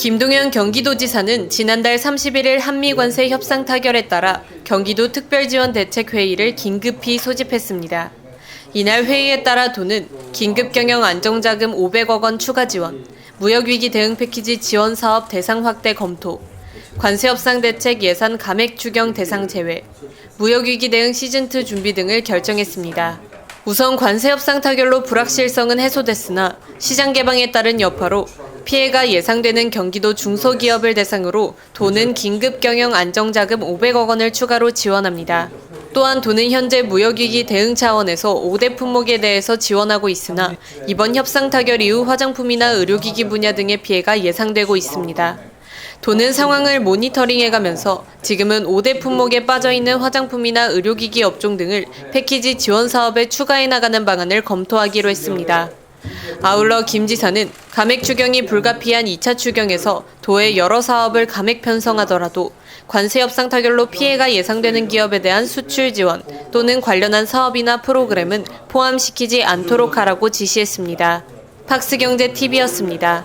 김동연 경기도지사는 지난달 31일 한미 관세 협상 타결에 따라 경기도 특별지원 대책 회의를 긴급히 소집했습니다. 이날 회의에 따라 도는 긴급 경영 안정자금 500억 원 추가 지원, 무역 위기 대응 패키지 지원 사업 대상 확대 검토, 관세 협상 대책 예산 감액 추경 대상 제외, 무역 위기 대응 시즌2 준비 등을 결정했습니다. 우선 관세 협상 타결로 불확실성은 해소됐으나 시장 개방에 따른 여파로 피해가 예상되는 경기도 중소기업을 대상으로 도는 긴급 경영 안정자금 500억 원을 추가로 지원합니다. 또한 도는 현재 무역위기 대응 차원에서 5대 품목에 대해서 지원하고 있으나 이번 협상 타결 이후 화장품이나 의료기기 분야 등의 피해가 예상되고 있습니다. 도는 상황을 모니터링해가면서 지금은 5대 품목에 빠져있는 화장품이나 의료기기 업종 등을 패키지 지원 사업에 추가해 나가는 방안을 검토하기로 했습니다. 아울러 김 지사는 감액 추경이 불가피한 2차 추경에서 도의 여러 사업을 감액 편성하더라도 관세 협상 타결로 피해가 예상되는 기업에 대한 수출 지원 또는 관련한 사업이나 프로그램은 포함시키지 않도록 하라고 지시했습니다. 팍스경제 TV였습니다.